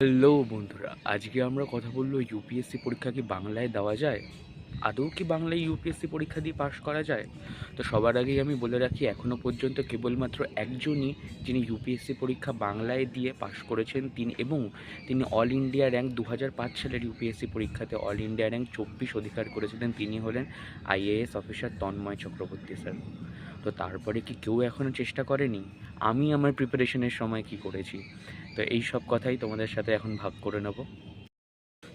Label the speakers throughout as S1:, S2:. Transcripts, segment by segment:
S1: Hello বন্ধুরা, আজকে আমরা কথা বলল ইউপিএসসি পরীক্ষা কি বাংলায় দেওয়া যায়? আদৌ কি বাংলায় ইউপিএসসি পরীক্ষা দিয়ে পাশ করা যায়? তো সবার আগেই আমি বলে রাখি এখনও পর্যন্ত কেবলমাত্র একজনই যিনি ইউপিএসসি পরীক্ষা বাংলায় দিয়ে পাশ করেছেন তিনি এবং তিনি অল ইন্ডিয়া র্যাঙ্ক দু হাজার পাঁচ সালের ইউপিএসসি পরীক্ষাতে অল ইন্ডিয়া র্যাঙ্ক চব্বিশ অধিকার করেছিলেন। তিনি হলেন IAS officer Tanmoy Chakraborty sir তো তারপরে কি কেউ এখনও চেষ্টা করেনি? আমি আমার প্রিপারেশনের সময় কি করেছি? তো এই সব কথাই তোমাদের সাথে এখন ভাগ করে নেব।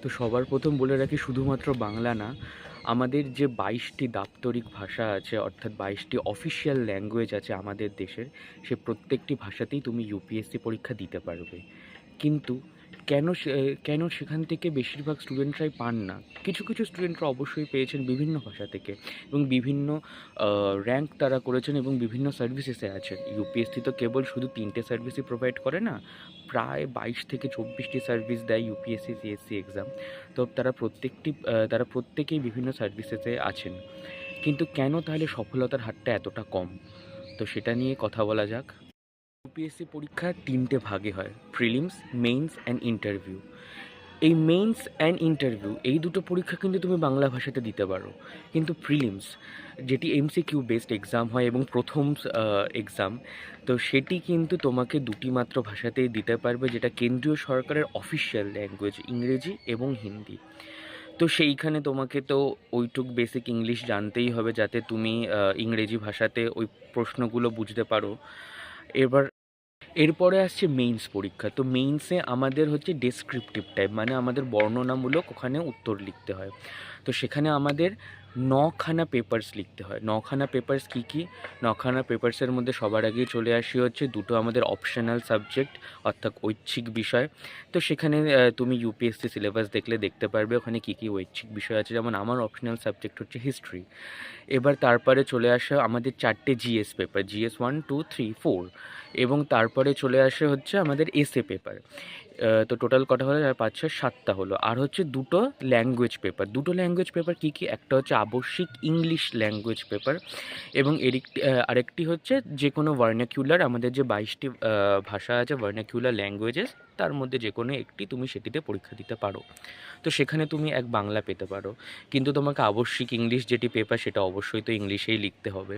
S1: তো সবার প্রথম বলে রাখি, শুধুমাত্র বাংলা না, আমাদের যে বাইশটি দাপ্তরিক ভাষা আছে, অর্থাৎ বাইশটি অফিসিয়াল ল্যাঙ্গুয়েজ আছে আমাদের দেশের, সে প্রত্যেকটি ভাষাতেই তুমি ইউপিএসসি পরীক্ষা দিতে পারবে। কিন্তু কেন কেন সেখান থেকে বেশিরভাগ স্টুডেন্টরাই পান না? কিছু কিছু স্টুডেন্টরা অবশ্যই পেয়েছেন বিভিন্ন ভাষা থেকে এবং বিভিন্ন র্যাঙ্ক তারা করেছেন এবং বিভিন্ন সার্ভিসেসে আছেন। ইউপিএসসি তো কেবল শুধু তিনটে সার্ভিসই প্রোভাইড করে না, প্রায় বাইশ থেকে চব্বিশটি সার্ভিস দেয় ইউপিএসসি সিএসসি এক্সাম তো তারা প্রত্যেকটি তারা প্রত্যেকেই বিভিন্ন সার্ভিসেসে আছেন। কিন্তু কেন তাহলে সফলতার হারটা এতটা কম? তো সেটা নিয়ে কথা বলা যাক। ইউপিএসসি পরীক্ষা তিনটে ভাগে হয় প্রিলিমস মেইনস অ্যান্ড ইন্টারভিউ এই মেইনস অ্যান্ড ইন্টারভিউ এই দুটো পরীক্ষা কিন্তু তুমি বাংলা ভাষাতে দিতে পারো। কিন্তু প্রিলিমস যেটি এমসিকিউ বেসড এক্সাম হয় এবং প্রথম এক্সাম তো সেটি কিন্তু তোমাকে দুটি মাত্র ভাষাতেই দিতে পারবে, যেটা কেন্দ্রীয় সরকারের অফিসিয়াল ল্যাঙ্গুয়েজ ইংরেজি এবং হিন্দি। তো সেইখানে তোমাকে তো ওইটুক বেসিক ইংলিশ জানতেই হবে, যাতে তুমি ইংরেজি ভাষাতে ওই প্রশ্নগুলো বুঝতে পারো। এবার এরপরে আসছে মেইনস পরীক্ষা। তো মেইনসে আমাদের হচ্ছে ডেসক্রিপটিভ টাইপ মানে আমাদের বর্ণনামূলক ওখানে উত্তর লিখতে হয়। তো সেখানে আমাদের নখানা পেপার্স লিখতে হয়। নখানা পেপার্স কী কী? নখানা পেপার্সের মধ্যে সবার আগেই চলে আসি হচ্ছে দুটো আমাদের অপশনাল সাবজেক্ট অর্থাৎ ঐচ্ছিক বিষয়। তো সেখানে তুমি ইউপিএসসি সিলেবাস দেখলে দেখতে পারবে ওখানে কী কী ঐচ্ছিক বিষয় আছে। যেমন আমার অপশনাল সাবজেক্ট হচ্ছে হিস্ট্রি এবার তারপরে চলে আসে আমাদের চারটে GS paper GS one two three four এবং তারপরে চলে আসে হচ্ছে আমাদের এসএ পেপার তো টোটাল কটা হলো? আর পাঁচ ছয় সাতটা হলো। আর হচ্ছে দুটো ল্যাঙ্গুয়েজ পেপার দুটো ল্যাঙ্গুয়েজ পেপার কী কী? একটা হচ্ছে আবশ্যিক ইংলিশ ল্যাঙ্গুয়েজ পেপার এবং আহ, আরেকটি হচ্ছে যে কোনো ভার্নাকিউলার আমাদের যে বাইশটি ভাষা আছে ভার্নাকিউলার ল্যাঙ্গুয়েজেস তার মধ্যে যে কোনো একটি তুমি সেটিতে পরীক্ষা দিতে পারো। তো সেখানে তুমি এক বাংলা পেতে পারো। কিন্তু তোমাকে আবশ্যিক ইংলিশ যেটি পেপার সেটা অবশ্যই তো ইংলিশেই লিখতে হবে।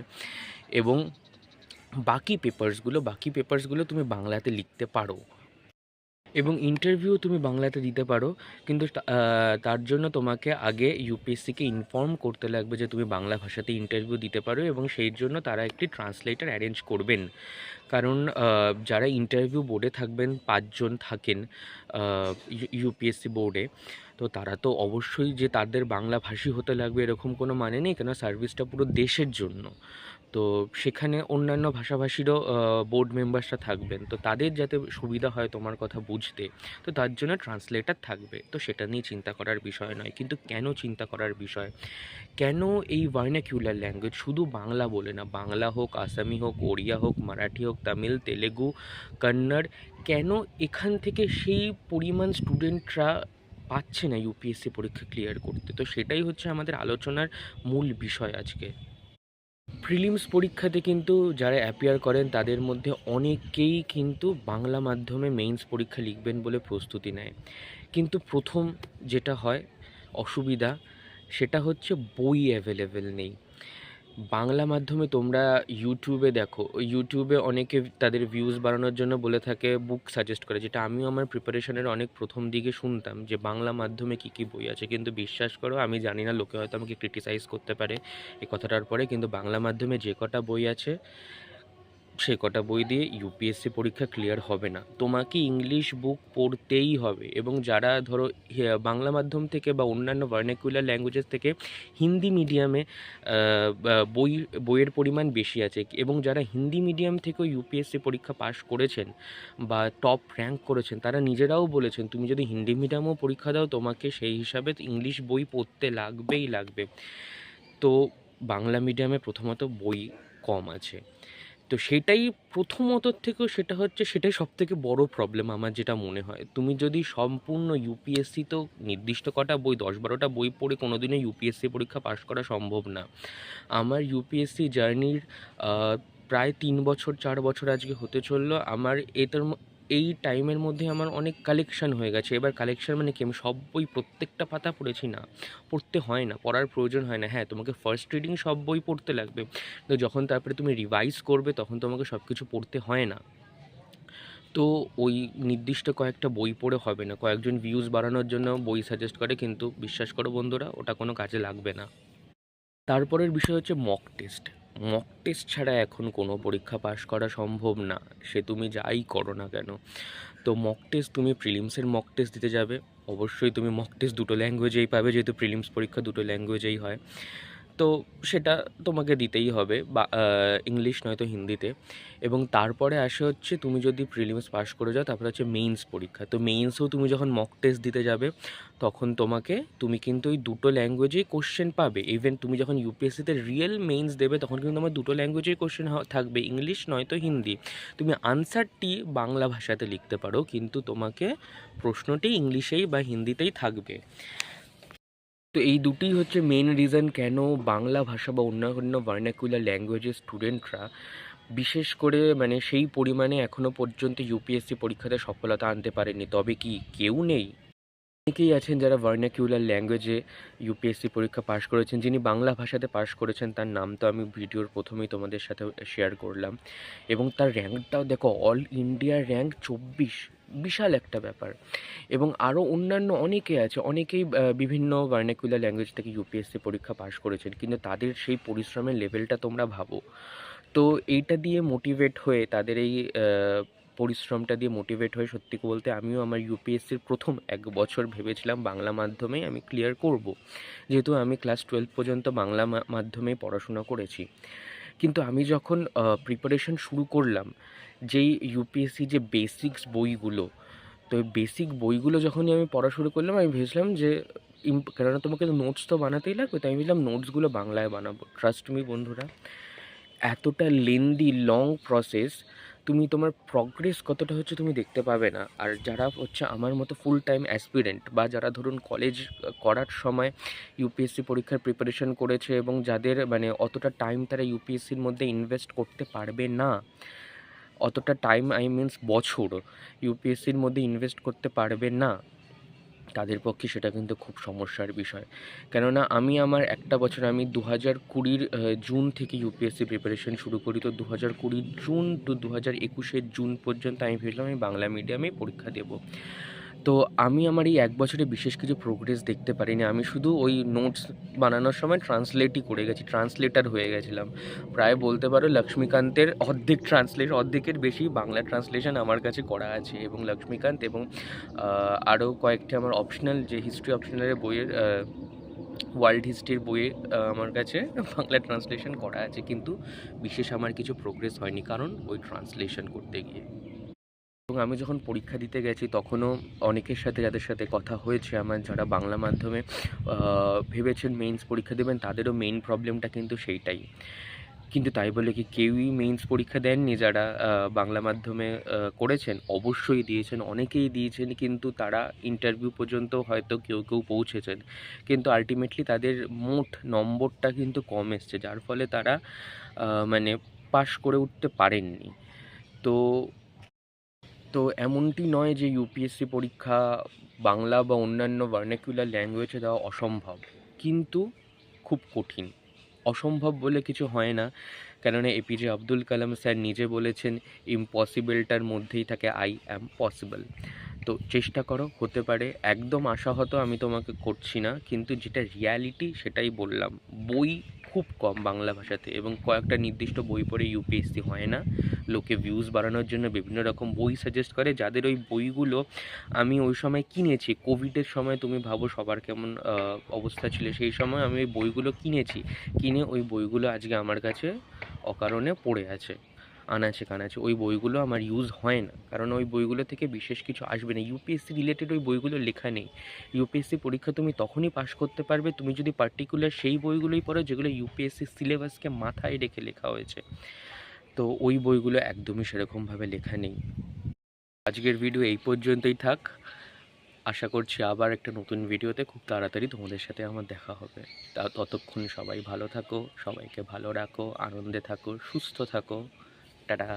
S1: এবং বাকি পেপার্সগুলো বাকি পেপার্সগুলো তুমি বাংলাতে লিখতে পারো। এবং ইন্টারভিউ তুমি বাংলাতে দিতে পারো, কিন্তু তার জন্য তোমাকে আগে ইউপিএসসিকে ইনফর্ম করতে লাগবে যে তুমি বাংলা ভাষাতে ইন্টারভিউ দিতে পারো এবং সেই জন্য তারা একটি ট্রান্সলেটার অ্যারেঞ্জ করবেন। কারণ যারা ইন্টারভিউ বোর্ডে থাকবেন, পাঁচজন থাকেন ইউপিএসসি বোর্ডে তো তারা তো অবশ্যই যে তাদের বাংলা ভাষী হতে লাগবে এরকম কোনো মানে নেই কেন সার্ভিসটা পুরো দেশের জন্য। তো সেখানে অন্যান্য ভাষাভাষীরও বোর্ড মেম্বার্সরা থাকবেন। তো তাদের যাতে সুবিধা হয় তোমার কথা বুঝতে, তো তার জন্য ট্রান্সলেটার থাকবে। তো সেটা নিয়ে চিন্তা করার বিষয় নয়, কিন্তু কেন চিন্তা করার বিষয়? কেন এই ভার্নাকিউলার ল্যাঙ্গুয়েজ শুধু বাংলা বলে না, বাংলা হোক, আসামি হোক, ওড়িয়া হোক, মারাঠি হোক, তামিল, তেলেগু, কন্নড়, কেন এখান থেকে সেই পরিমাণ স্টুডেন্টরা পাচ্ছে না ইউপিএসসি পরীক্ষা ক্লিয়ার করতে। তো সেটাই হচ্ছে আমাদের আলোচনার মূল বিষয় আজকে। প্রিলিমস পরীক্ষাতে কিন্তু যারা অ্যাপিয়ার করেন, তাদের মধ্যে অনেকেই কিন্তু বাংলা মাধ্যমে মেইনস পরীক্ষা লিখবেন বলে প্রস্তুতি নেয়। কিন্তু প্রথম যেটা হয়, অসুবিধা, সেটা হচ্ছে বই অ্যাভেলেবেল নেই। বাংলা মাধ্যমে তোমরা ইউটিউবে দেখো ইউটিউবে অনেকে তাদের ভিউজ বাড়ানোর জন্য বলে থাকে বুক সাজেস্ট করে, যেটা আমিও আমার প্রিপারেশনের অনেক প্রথম দিকে শুনতাম যে বাংলা মাধ্যমে কী কী বই আছে। কিন্তু বিশ্বাস করো, আমি জানি না, লোকে হয়তো আমাকে ক্রিটিসাইজ করতে পারে এই কথাটার পরে, কিন্তু বাংলা মাধ্যমে যে কটা বই আছে সে কটা বই দিয়ে ইউপিএসসি পরীক্ষা ক্লিয়ার হবে না। তোমাকে ইংলিশ বুক পড়তেই হবে এবং যারা ধরো বাংলা মাধ্যম থেকে বা অন্যান্য ভার্নাকুলার ল্যাঙ্গুয়েজেস থেকে হিন্দি মিডিয়ামে বই, বইয়ের পরিমাণ বেশি আছে এবং যারা হিন্দি মিডিয়াম থেকেও ইউপিএসসি পরীক্ষা পাশ করেছেন বা টপ র্যাঙ্ক করেছেন, তারা নিজেরাও বলেছেন, তুমি যদি হিন্দি মিডিয়ামেও পরীক্ষা দাও, তোমাকে সেই হিসাবে ইংলিশ বই পড়তে লাগবেই লাগবে। তো বাংলা মিডিয়ামে প্রথমত বই কম আছে। তো সেটাই প্রথমত থেকেও সেটা হচ্ছে সেটাই সব থেকে বড় প্রবলেম আমার যেটা মনে হয়। তুমি যদি সম্পূর্ণ ইউপিএসসি তো নির্দিষ্ট কটা বই, দশ বারোটা বই পড়ে কোনো দিনও ইউপিএসসি পরীক্ষা পাশ করা সম্ভব না। আমার ইউপিএসসি জার্নির প্রায় তিন বছর, চার বছর আজকে হতে চলল। আমার এটার
S2: এই টাইমের মধ্যে আমার অনেক কালেকশান হয়ে গেছে। এবার কালেকশান মানে কি? আমি সব বই প্রত্যেকটা পাতা পড়েছি না। পড়তে হয় না, পড়ার প্রয়োজন হয় না। হ্যাঁ তোমাকে ফার্স্ট রিডিং সব বই পড়তে লাগবে। তো যখন তারপরে তুমি রিভাইজ করবে, তখন তোমাকে সব কিছু পড়তে হয় না। তো ওই নির্দিষ্ট কয়েকটা বই পড়ে হবে না। কয়েকজন ভিউজ বাড়ানোর জন্য বই সাজেস্ট করে, কিন্তু বিশ্বাস করো বন্ধুরা, ওটা কোনো কাজে লাগবে না। তারপরের বিষয় হচ্ছে মক টেস্ট মক টেস্ট ছাড়া এখন কোনো পরীক্ষা পাশ করা সম্ভব না। সে তুমি যাই করো না কেন? তো মক টেস্ট তুমি প্রিলিমসের মক টেস্ট দিতে যাবে। অবশ্যই তুমি মক টেস্ট দুটো ল্যাঙ্গুয়েজেই পাবে, যেহেতু প্রিলিমস পরীক্ষা দুটো ল্যাঙ্গুয়েজেই হয়। তো সেটা তোমাকে দিতেই হবে বা ইংলিশ নয়তো হিন্দিতে। এবং তারপরে আসে হচ্ছে তুমি যদি প্রিলিমস পাস করে যাও, তারপরে হচ্ছে মেইনস পরীক্ষা। তো মেইনসেও তুমি যখন মক টেস্ট দিতে যাবে, তখন তোমাকে তুমি কিন্তু ওই দুটো ল্যাঙ্গুয়েজেই কোশ্চেন পাবে। ইভেন তুমি যখন ইউপিএসসিতে রিয়েল মেইনস দেবে, তখন কিন্তু তোমার দুটো ল্যাঙ্গুয়েজেই কোশ্চেন থাকবে। ইংলিশ নয়তো হিন্দি। তুমি আনসারটি বাংলা ভাষাতে লিখতে পারো, কিন্তু তোমাকে প্রশ্নটি ইংলিশেই বা হিন্দিতেই থাকবে। তো এই দুটি হচ্ছে মেন রিজন কেন বাংলা ভাষা বা অন্যান্য ভার্নাকুলার ল্যাঙ্গুয়েজের স্টুডেন্টরা বিশেষ করে মানে সেই পরিমাণে এখনও পর্যন্ত ইউপিএসসি পরীক্ষাতে সফলতা আনতে পারেনি তবে কি কেউ নেই অনেকেই আছেন যারা ভার্নাকিউলার ল্যাঙ্গুয়েজে ইউপিএসসি পরীক্ষা পাশ করেছেন, যিনি বাংলা ভাষাতে পাশ করেছেন, তার নাম তো আমি ভিডিওর প্রথমেই তোমাদের সাথে শেয়ার করলাম। এবং তার র্যাঙ্কটাও দেখো অল ইন্ডিয়ার র্যাঙ্ক চব্বিশ, বিশাল একটা ব্যাপার। এবং আরও অন্যান্য অনেকে আছে, অনেকেই বিভিন্ন ভার্নাকুলার ল্যাঙ্গুয়েজ থেকে ইউপিএসসি পরীক্ষা পাশ করেছেন, কিন্তু তাদের সেই পরিশ্রমের লেভেলটা তোমরা ভাবো। তো এইটা দিয়ে মোটিভেট হয়ে তাদের এই পরিশ্রমটা দিয়ে মোটিভেট হয়ে সত্যি বলতে আমিও আমার ইউপিএসসির প্রথম এক বছর ভেবেছিলাম বাংলা মাধ্যমেই আমি ক্লিয়ার করব। যেহেতু আমি ক্লাস টুয়েলভ পর্যন্ত বাংলা মা- মাধ্যমেই পড়াশোনা করেছি। কিন্তু আমি যখন প্রিপারেশন শুরু করলাম, যেই ইউপিএসসি যে বেসিক্স বইগুলো, তো বেসিক বইগুলো যখনই আমি পড়া শুরু করলাম, আমি ভেবেছিলাম যে কেননা তোমাকে তো নোটস তো বানাতেই লাগবে, তাই আমি ভেবেছিলাম নোটসগুলো বাংলায় বানাবো। ট্রাস্ট মি বন্ধুরা, এতটা লেন্দি লং প্রসেস তুমি তোমার প্রগ্রেস কতটা হচ্ছে তুমি দেখতে পাবে না। আর যারা হচ্ছে আমার মতো ফুল টাইম অ্যাসপিরেন্ট বা যারা ধরুন কলেজ করার সময় ইউপিএসসি পরীক্ষার প্রিপারেশন করেছে এবং যাদের মানে অতটা টাইম তারা ইউপিএসসির মধ্যে ইনভেস্ট করতে পারবে না, অতটা টাইম আই মিনস বছর ইউপিএসসির মধ্যে ইনভেস্ট করতে পারবে না। তাদের পক্ষে সেটা কিন্তু খুব সমস্যার বিষয়। কেননা আমি আমার একটা বছর, আমি দু হাজার কুড়ির জুন থেকে ইউপিএসসি প্রিপারেশন শুরু করি। তো দু হাজার কুড়ির জুন টু দু হাজার একুশের জুন পর্যন্ত আমি ভেবেছিলাম আমি বাংলা মিডিয়ামে পরীক্ষা দেব। তো আমি আমার এই এক বছরে বিশেষ কিছু প্রোগ্রেস দেখতে পারিনি। আমি শুধু ওই নোটস বানানোর সময় ট্রান্সলেটই করে গেছি ট্রান্সলেটার হয়ে গেছিলাম। প্রায় বলতে পারো লক্ষ্মীকান্তের অর্ধেক ট্রান্সলেট অর্ধেকের বেশি বাংলা ট্রান্সলেশন আমার কাছে করা আছে এবং লক্ষ্মীকান্ত এবং আরও কয়েকটি আমার অপশনাল যে হিস্ট্রি অপশনালের বইয়ের ওয়ার্ল্ড হিস্ট্রির বইয়ে আমার কাছে বাংলা ট্রান্সলেশন করা আছে। কিন্তু বিশেষ আমার কিছু প্রোগ্রেস হয়নি কারণ ওই ট্রান্সলেশন করতে গিয়ে। এবং আমি যখন পরীক্ষা দিতে গেছি, তখনও অনেকের সাথে যাদের সাথে কথা হয়েছে, আমার যারা বাংলা মাধ্যমে ভেবেছেন মেইনস পরীক্ষা দেবেন, তাদেরও মেইন প্রবলেমটা কিন্তু সেইটাই। কিন্তু তাই বলে কি কেউই মেইনস পরীক্ষা দেননি যারা বাংলা মাধ্যমে করেছেন। অবশ্যই দিয়েছেন, অনেকেই দিয়েছেন, কিন্তু তারা ইন্টারভিউ পর্যন্ত হয়তো কেউ কেউ পৌঁছেছেন। কিন্তু আলটিমেটলি তাদের মোট নম্বরটা কিন্তু কম এসছে, যার ফলে তারা মানে পাশ করে উঠতে পারেননি। তো তো এমনটি নয় যে ইউপিএসসি পরীক্ষা বাংলা বা অন্যান্য ভার্নাকুলার ল্যাঙ্গুয়েজে দেওয়া অসম্ভব, কিন্তু খুব কঠিন। অসম্ভব বলে কিছু হয় না, কেননা এপিজে আব্দুল কালাম স্যার নিজে বলেছেন ইম্পসিবলটার মধ্যেই থাকে আই অ্যাম পসিবল তো চেষ্টা করো, হতে পারে। একদম আশাহত আমি তোমাকে করছি না, কিন্তু যেটা রিয়ালিটি সেটাই বললাম। বই খুব কম বাংলা ভাষাতে এবং কয়েকটা নির্দিষ্ট বই পড়ে ইউপিএসসি হয় না। লোকে ভিউজ বাড়ানোর জন্য বিভিন্ন রকম বই সাজেস্ট করে, যাদের ওই বইগুলো আমি ওই সময় কিনেছি। কোভিডের সময় তুমি ভাবো সবার কেমন অবস্থা ছিল সেই সময় আমি ওই বইগুলো কিনেছি। কিনে ওই বইগুলো আজকে আমার কাছে অকারণে পড়ে আছে। আনাচে কানাচে, ওই বইগুলো আমার ইউজ হয় না। কারণ ওই বইগুলো থেকে বিশেষ কিছু আসবে না। ইউপিএসসি রিলেটেড ওই বইগুলো লেখা নেই। ইউপিএসসি পরীক্ষা তুমি তখনই পাশ করতে পারবে, তুমি যদি পার্টিকুলার সেই বইগুলোই পড়ো যেগুলো ইউপিএসসি সিলেবাসকে মাথায় রেখে লেখা হয়েছে। তো ওই বইগুলো একদমই সেরকমভাবে লেখা নেই। আজকের ভিডিও এই পর্যন্তই থাক। আশা করছি আবার একটা নতুন ভিডিওতে খুব তাড়াতাড়ি তোমাদের সাথে আমার দেখা হবে। তা ততক্ষণ সবাই ভালো থাকো, সবাইকে ভালো রাখো, আনন্দে থাকো, সুস্থ থাকো। டடா